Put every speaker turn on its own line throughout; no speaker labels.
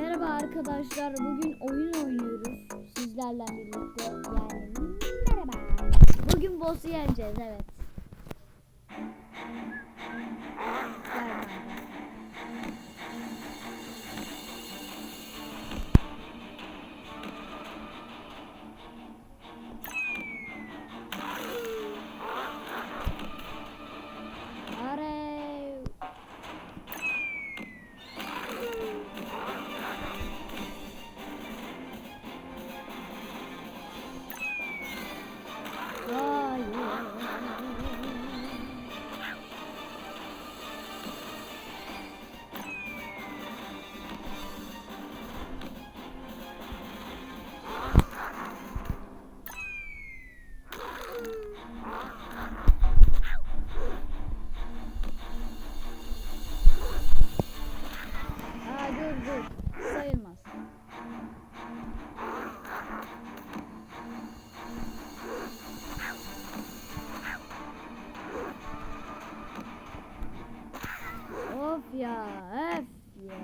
Merhaba arkadaşlar. Bugün oyun oynuyoruz sizlerle birlikte. Yani merhaba. Bugün boss'u yeneceğiz evet. Gel ya, öf ya.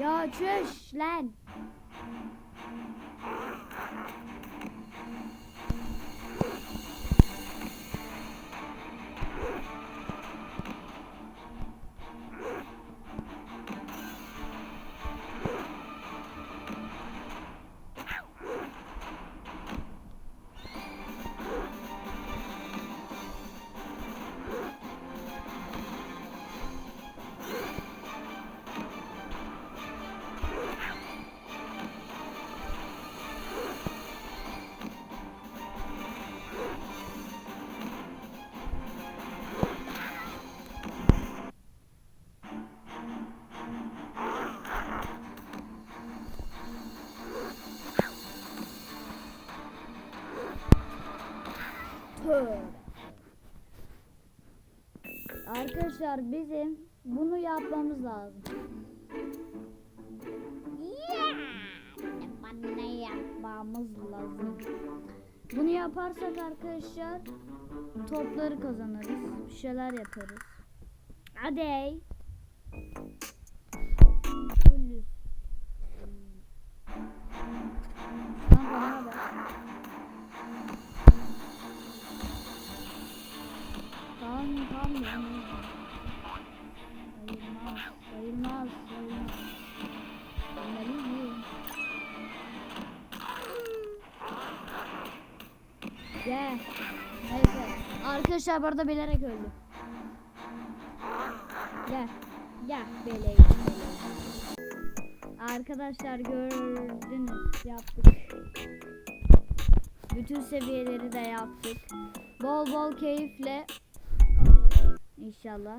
Ya çüş lan. Arkadaşlar bizim bunu yapmamız lazım. Bana yapmamız lazım. Bunu yaparsak arkadaşlar topları kazanırız. Bir şeyler yaparız. Hadi. Arkadaşlar bu arada bilerek öldü. Gel. Gel. Beleğim. Arkadaşlar gördünüz yaptık. Bütün seviyeleri de yaptık. Bol bol keyifle İnşallah.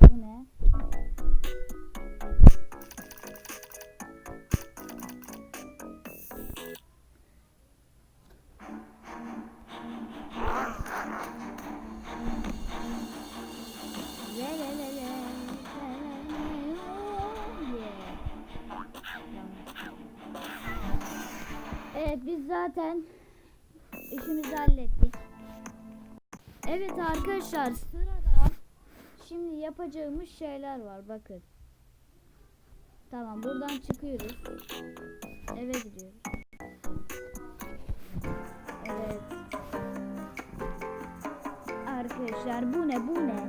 Bu ne? Zaten işimizi hallettik. Evet arkadaşlar sırada şimdi yapacağımız şeyler var bakın. Tamam buradan çıkıyoruz. Eve gidiyoruz. Evet. Arkadaşlar bu ne bu ne?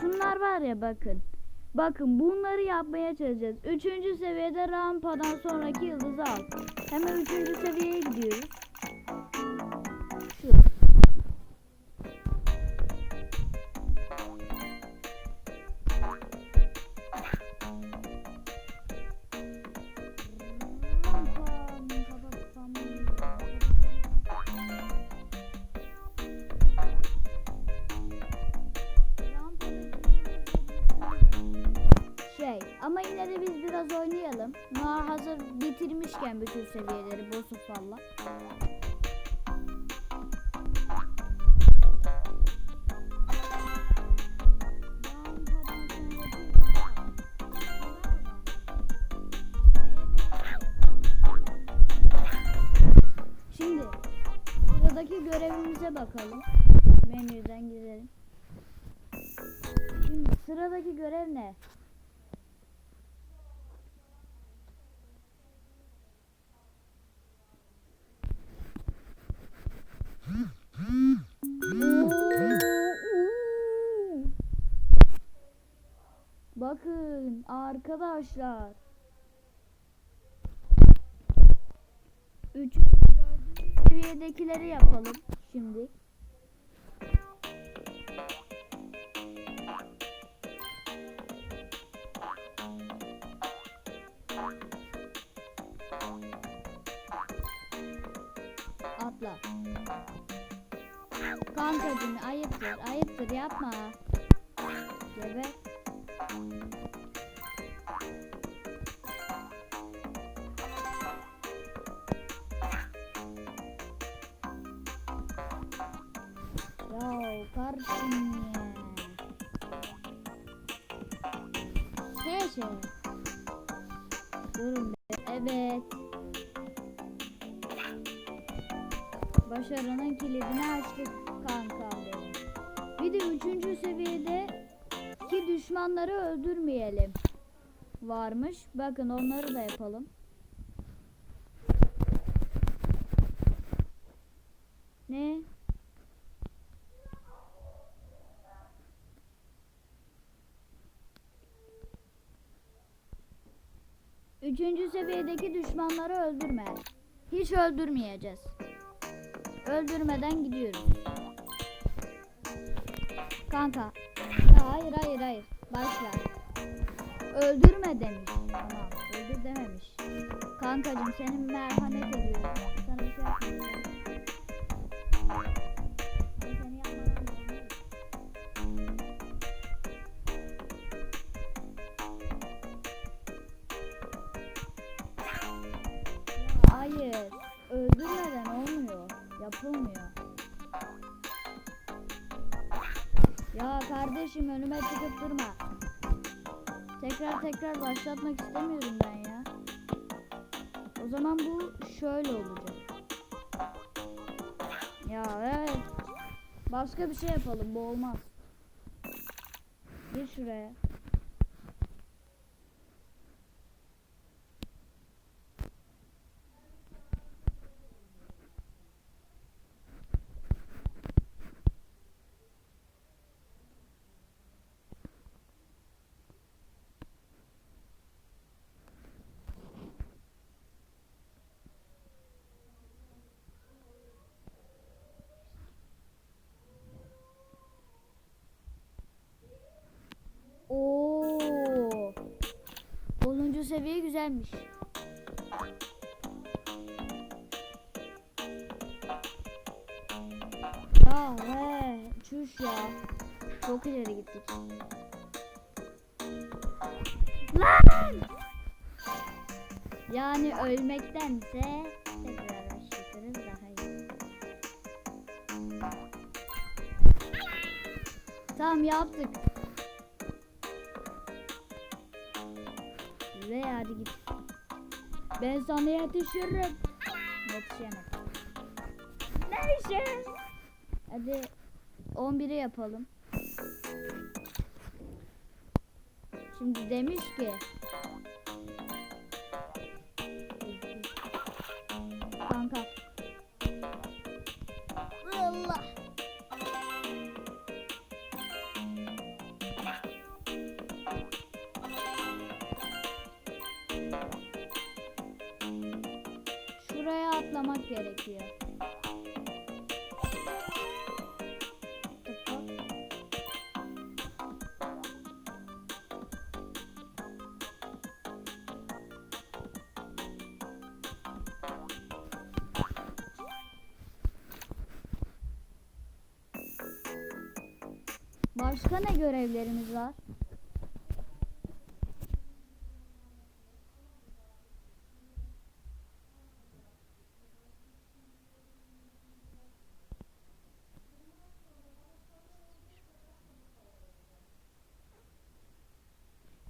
Şunlar var ya bakın. Bakın bunları yapmaya çalışacağız. Üçüncü seviyede rampadan sonraki yıldızı al. Hemen üçüncü seviyeye gidiyoruz. Biraz oynayalım. Noah hazır bitirmişken bütün seviyeleri boss'u falla. Şimdi görevi görevimize bakalım. Menüden girelim. Şimdi sıradaki görev ne? Arkadaşlar. Üçüncü, dördüncü seviyedekileri yapalım şimdi. Atla. Kankacım ayıptır, ayıptır yapma. Geber. Ya kardeşim ya. Şey şey. Evet. Başarının kilidini açtık. Bir de üçüncü seviyede ki düşmanları öldürmeyelim. Varmış. Bakın onları da yapalım. Ne? Üçüncü seviyedeki düşmanları öldürme. Hiç öldürmeyeceğiz. Öldürmeden gidiyoruz. Kanka. Hayır hayır hayır. Başla. Öldürme demiş. Tamam. Öldür dememiş. Kankacım senin merhamet ediyorum. Sana bir şey yapmayacağım. Hayır. Öldürmeden olmuyor. Yapılmıyor. Ya kardeşim önüme çıkıp durma. Tekrar tekrar başlatmak istemiyorum ben ya. O zaman bu şöyle olacak. Ya evet. Başka bir şey yapalım bu olmaz. Gir şuraya. Oo. 10. seviye güzelmiş. Ya he, çüş ya. Çok ileri gittik. Lan! Yani ölmektense tekrar daha iyi. Tamam yaptık. Ve hadi git. Ben sana yetişirim. Yetişemem. Neyse. Hadi 11'i yapalım. Şimdi demiş ki Atlamak gerekiyor. Başka ne görevlerimiz var?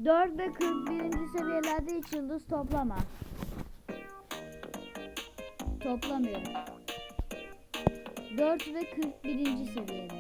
Dört ve 41. seviyelerde hiç yıldız toplama. Toplamıyorum. 4 ve 41. seviyede.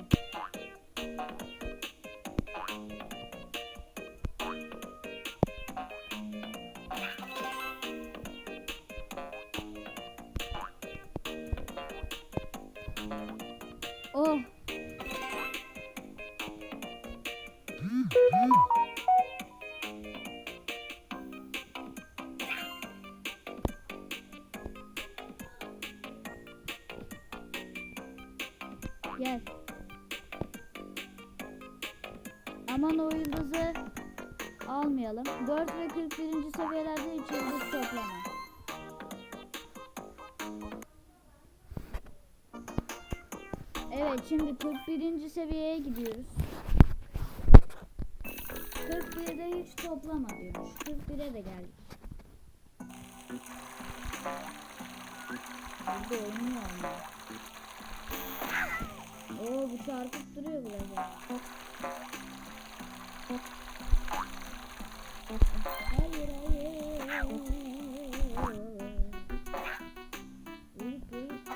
Aman o yıldızı almayalım. 4 ve 41. seviyelerde hiç yıldız toplama. Evet şimdi 41. seviyeye gidiyoruz. 41'de hiç toplama diyoruz. 41'e de geldik. Burada oynuyor ama. Oo bu çarpıp duruyor burada. Hayır hayır. Uyup uyup.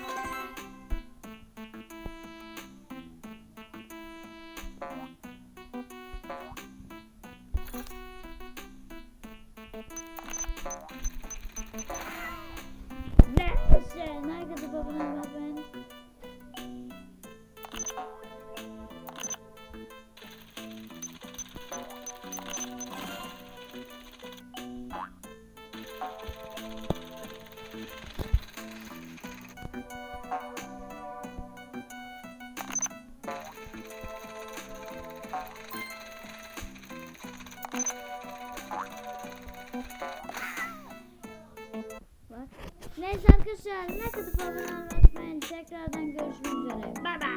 Neyse, nerede babanın Neyse arkadaşlar ne kadar abone olmayı. Tekrardan görüşmek